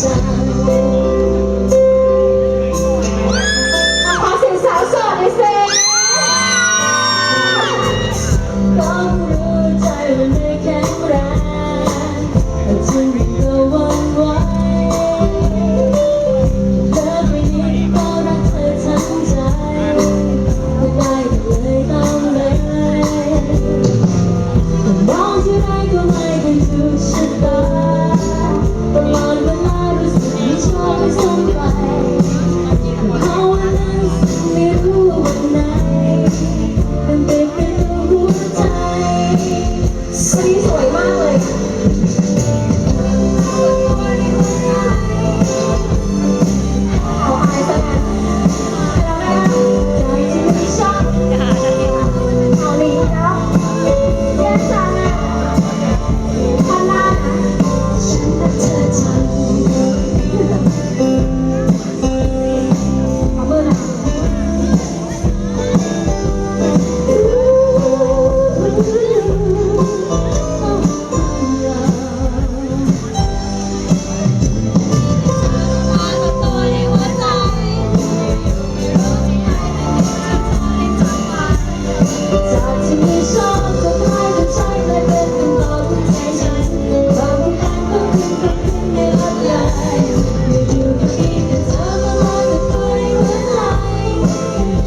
ขอเสียงสาวสดหน่ส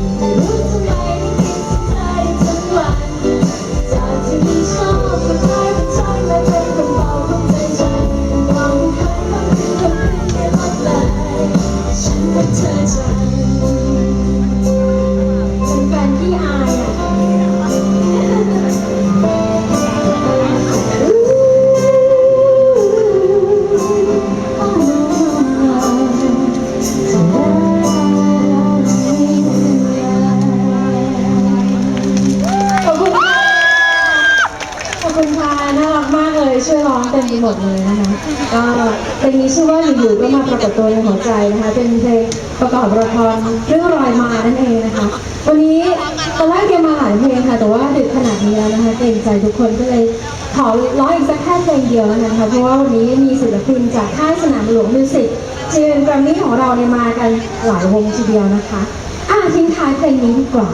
Oh, you. เต็มไปหมดเลยนะคะก็เพลงนี้ชื่อว่าอยู่ๆก็มาปรากฏตัวในหัวใจนะคะ เป็นเพลงประกอบละครเรื่องรอยมานั่นเองนะคะ วันนี้ตอนแรกเกมมาหลายเพลงค่ะ แต่ว่าดึกขนาดนี้แล้วนะคะเกรงใจทุกคนก็เลยขอร้องอีกสักแค่เพลงเดียวนะคะเพราะว่าวันนี้มีศิลปินจากค่ายสนามหลวงมิวสิกเชิญแกรมมี่ของเราเนี่ยมากันหลายวงทีเดียวนะคะ อะทิ้งท้ายเพลงนี้ดีกว่า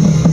you.